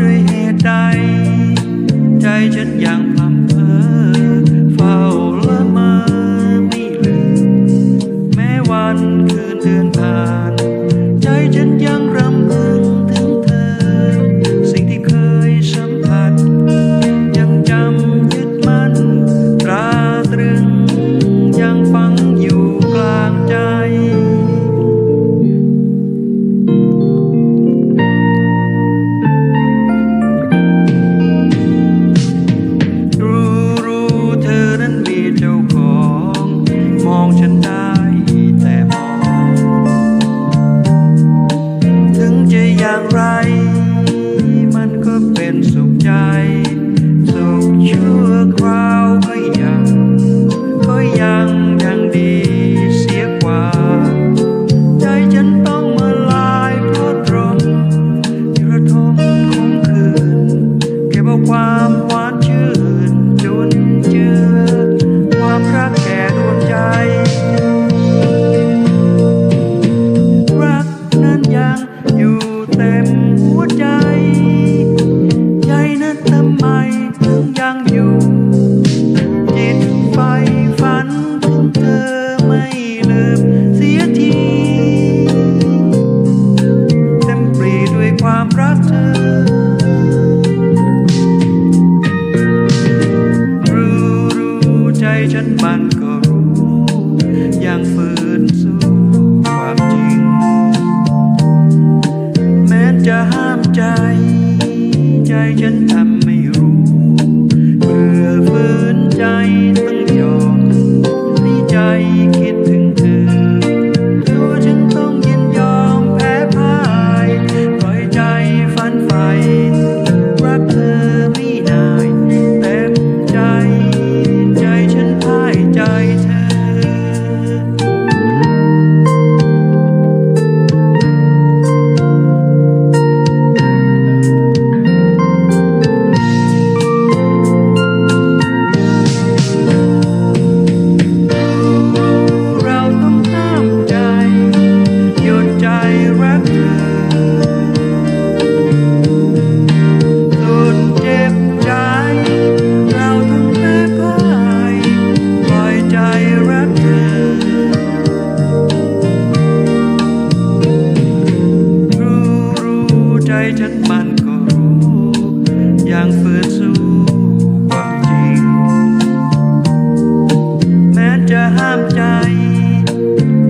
ด้วยเหตุใด ใจฉันยังพา ใจฉันทำไม่รู้ เบื่อฝืนใจทั้ง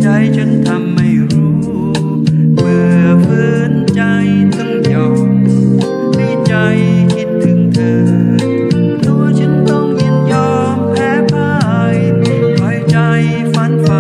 ใจฉันทำไม่รู้ เมื่อฟื้นใจต้องยอมให้ใจคิดถึงเธอ ตัวฉันต้องยินยอมแพ้พ่ายคอยใจฝันไฟ